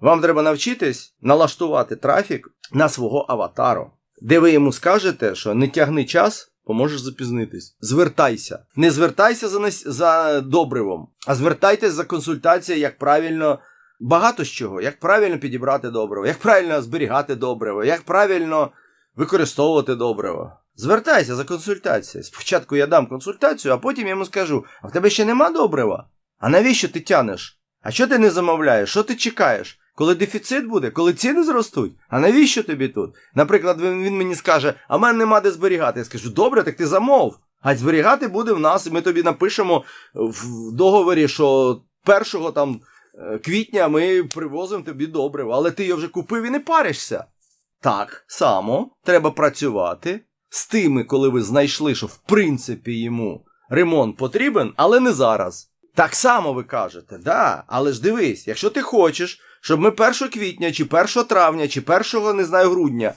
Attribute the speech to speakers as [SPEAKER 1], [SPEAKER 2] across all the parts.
[SPEAKER 1] Вам треба навчитись налаштувати трафік на свого аватару, де ви йому скажете, що не тягни час, поможеш запізнитись. Звертайся. Не звертайся за, нас... за добривом, а звертайтесь за консультацією, як правильно. Багато з чого, як правильно підібрати добриво, як правильно зберігати добриво, як правильно використовувати добриво. Звертайся за консультацією. Спочатку я дам консультацію, а потім я йому скажу: а в тебе ще нема добрива? А навіщо ти тянеш? А що ти не замовляєш? Що ти чекаєш? Коли дефіцит буде, коли ціни зростуть? А навіщо тобі тут? Наприклад, він, мені скаже, а мене нема де зберігати. Я скажу, добре, так ти замов. А зберігати буде в нас, і ми тобі напишемо в договорі, що першого там е, квітня ми привозимо тобі добриво, але ти його вже купив і не паришся. Так само треба працювати з тими, коли ви знайшли, що в принципі йому ремонт потрібен, але не зараз. Так само ви кажете, да, але ж дивись, якщо ти хочеш, щоб ми 1 квітня, чи 1 травня, чи 1, не знаю, грудня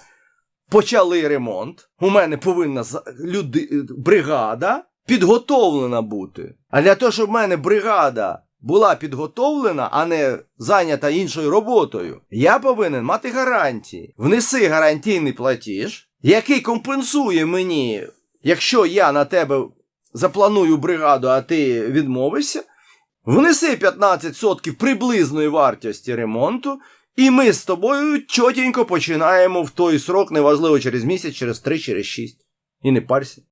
[SPEAKER 1] почали ремонт, у мене повинна люди... бригада підготовлена бути. А для того, щоб в мене бригада була підготовлена, а не зайнята іншою роботою, я повинен мати гарантії. Внеси гарантійний платіж, який компенсує мені, якщо я на тебе запланую бригаду, а ти відмовишся. Внеси 15% приблизної вартості ремонту, і ми з тобою чотенько починаємо в той срок, неважливо через місяць, через три, через шість. І не парся.